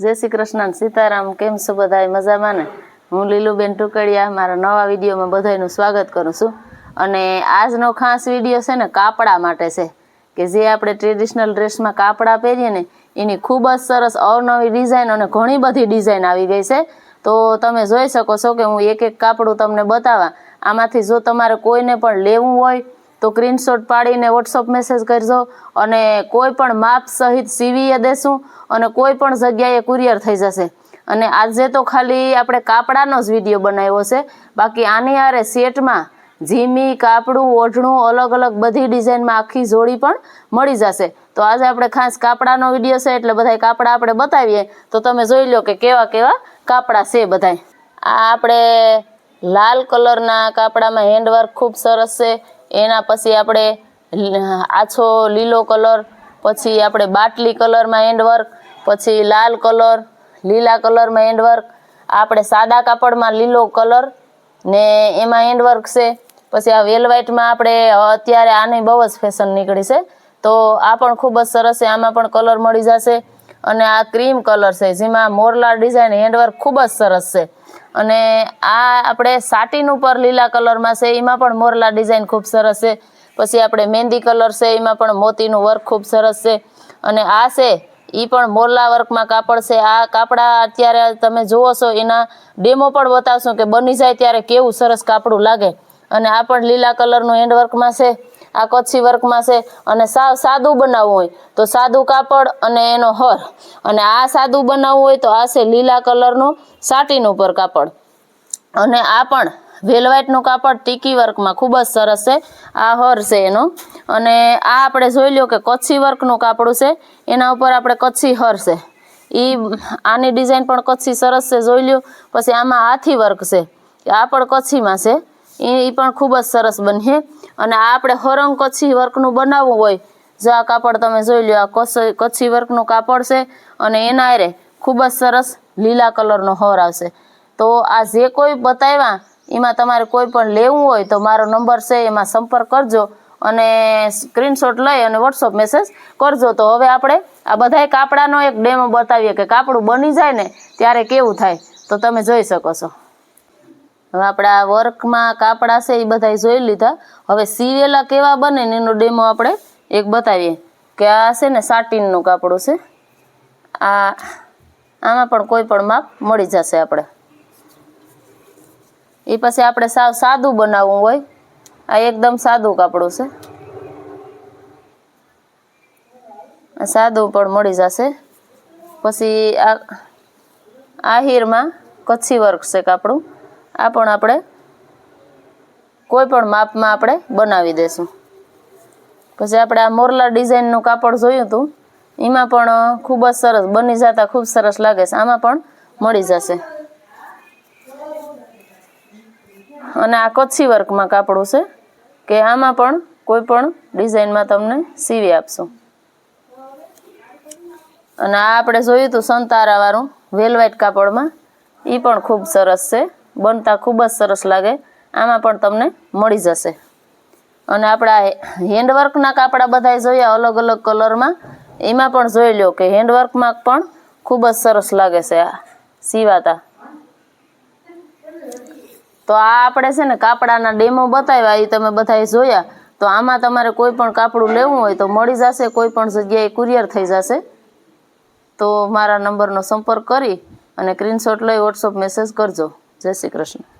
જય શ્રી કૃષ્ણ સીતારામ, કેમ છો બધાય? મજામાં ને? હું લીલુબેન ટુકડિયા, મારા નવા વિડીયોમાં બધાયનું સ્વાગત કરું છું. અને આજનો ખાસ વીડિયો છે ને કાપડા માટે છે. કે જે આપણે ટ્રેડિશનલ ડ્રેસમાં કાપડા પહેરીએ ને, એની ખૂબ જ સરસ અવનવી ડિઝાઇન અને ઘણી બધી ડિઝાઇન આવી ગઈ છે. તો તમે જોઈ શકો છો કે હું એક એક કાપડું તમને બતાવા. આમાંથી જો તમારે કોઈને પણ લેવું હોય તો સ્ક્રીનશોટ પાડીને વોટ્સઅપ મેસેજ કરજો અને કોઈ પણ માપ સહિત સીવીએ દેશું અને કોઈ પણ જગ્યાએ કુરિયર થઈ જશે. અને આજે તો ખાલી આપણે કાપડાનો જ વીડિયો બનાવ્યો છે. બાકી આની હારે સેટમાં ઝીમી, કાપડું, ઓઢણું, અલગ અલગ બધી ડિઝાઇનમાં આખી જોડી પણ મળી જશે. તો આજે આપણે ખાસ કાપડાનો વીડિયો છે એટલે બધા કાપડા આપણે બતાવીએ. તો તમે જોઈ લો કે કેવા કેવા કાપડા છે બધાય. આ આપણે લાલ કલરના કાપડામાં હેન્ડવર્ક ખૂબ સરસ છે. એના પછી આપણે આછો લીલો કલર, પછી આપણે બાટલી કલરમાં હેન્ડવર્ક પછી લાલ કલર, લીલા કલરમાં હેન્ડવર્ક આપણે સાદા કાપડમાં લીલો કલર ને એમાં હેન્ડવર્ક છે. પછી આ વેલ વ્હાઇટમાં આપણે અત્યારે આની બહુ જ ફેશન નીકળી છે. તો આ પણ ખૂબ જ સરસ છે. આમાં પણ કલર મળી જશે. અને આ ક્રીમ કલર છે, જેમાં મોરલા ડિઝાઇન હેન્ડવર્ક ખૂબ જ સરસ છે. અને આ આપણે સાટીન ઉપર લીલા કલરમાં છે, એમાં પણ મોરલા ડિઝાઇન ખૂબ સરસ છે. પછી આપણે મહેંદી કલર છે, એમાં પણ મોતીનું વર્ક ખૂબ સરસ છે. અને આ છે એ પણ મોરલા વર્કમાં કાપડ છે. આ કાપડા અત્યારે તમે જુઓ છો, એના ડેમો પણ બતાવશું કે બની જાય ત્યારે કેવું સરસ કાપડું લાગે. અને આ પણ લીલા કલરનું હેન્ડવર્કમાં છે. આ કચ્છી વર્કમાં છે અને સાવ સાદું બનાવવું હોય તો સાદું કાપડ અને એનો હર. અને આ સાદું બનાવવું હોય તો આ છે લીલા કલરનું સાટીન ઉપર કાપડ. અને આ પણ વેલવાઇટનું કાપડ ટીકી વર્કમાં ખૂબ જ સરસ છે. આ હર છે એનો. અને આ આપણે જોઈ લો કે કચ્છી વર્કનું કાપડું છે. એના ઉપર આપણે કચ્છી હર છે. એ આની ડિઝાઇન પણ કચ્છી સરસ છે, જોઈ લ્યો. પછી આમાં હાથી વર્ક છે. આ પણ કચ્છીમાં છે. એ પણ ખૂબ જ સરસ બનશે. અને આ આપણે હરંગ કચ્છી વર્કનું બનાવવું હોય, જો આ કાપડ તમે જોઈ લો આ કચ્છી વર્કનું કાપડ છે અને એના હારે ખૂબ જ સરસ લીલા કલરનો હોર આવશે. તો આ જે કોઈ બતાવ્યા, એમાં તમારે કોઈ પણ લેવું હોય તો મારો નંબર છે, એમાં સંપર્ક કરજો અને સ્ક્રીનશોટ લઈ અને વોટ્સઅપ મેસેજ કરજો. તો હવે આપણે આ બધાય કાપડાનો એક ડેમો બતાવીએ કે કાપડું બની જાય ને ત્યારે કેવું થાય. તો તમે જોઈ શકો છો. હવે આપણે વર્કમાં કાપડા છે એ બધા જોઈ લીધા. હવે સીવેલા કેવા બને ને એનો ડેમો આપણે એક બતાવીએ. કે આ છે ને સાટીનનું કાપડું છે. આ, આમાં પણ કોઈ પણ માપ મળી જશે આપણે. એ પછી આપણે સાવ સાદું બનાવવું હોય. આ એકદમ સાદું કાપડું છે. સાદું પણ મળી જશે. પછી આ, આહિરમાં કચ્છી વર્ક છે કાપડું. આ પણ આપણે કોઈ પણ માપમાં આપણે બનાવી દેશું. પછી આપણે આ મોરલા ડિઝાઇનનું કાપડ જોયું હતું, એમાં પણ ખૂબ જ સરસ, બની જતા ખૂબ સરસ લાગે છે. આમાં પણ મળી જશે. અને આ કચ્છી વર્કમાં કાપડું છે, કે આમાં પણ કોઈ પણ ડિઝાઇનમાં તમને સીવી આપશું. અને આ આપણે જોયું હતું સંતારાવાળું વેલવાઇટ કાપડમાં એ પણ ખૂબ સરસ છે. બનતા ખૂબ જ સરસ લાગે. આમાં પણ તમને મળી જશે. અને આપણા હેન્ડવર્કના કાપડા બધા જોયા અલગ અલગ કલરમાં. એમાં પણ જોઈ લો કે હેન્ડવર્કમાં પણ ખૂબ જ સરસ લાગે છે આ સીવાતા. તો આ આપણે છે ને કાપડાના ડેમો બતાવ્યા એ તમે બધાએ જોયા. તો આમાં તમારે કોઈ પણ કાપડું લેવું હોય તો મળી જશે, કોઈ પણ જગ્યાએ કુરિયર થઈ જશે. તો મારા નંબરનો સંપર્ક કરી અને સ્ક્રીનશોટ લઈ વોટ્સઅપ મેસેજ કરજો. જય શ્રી કૃષ્ણ.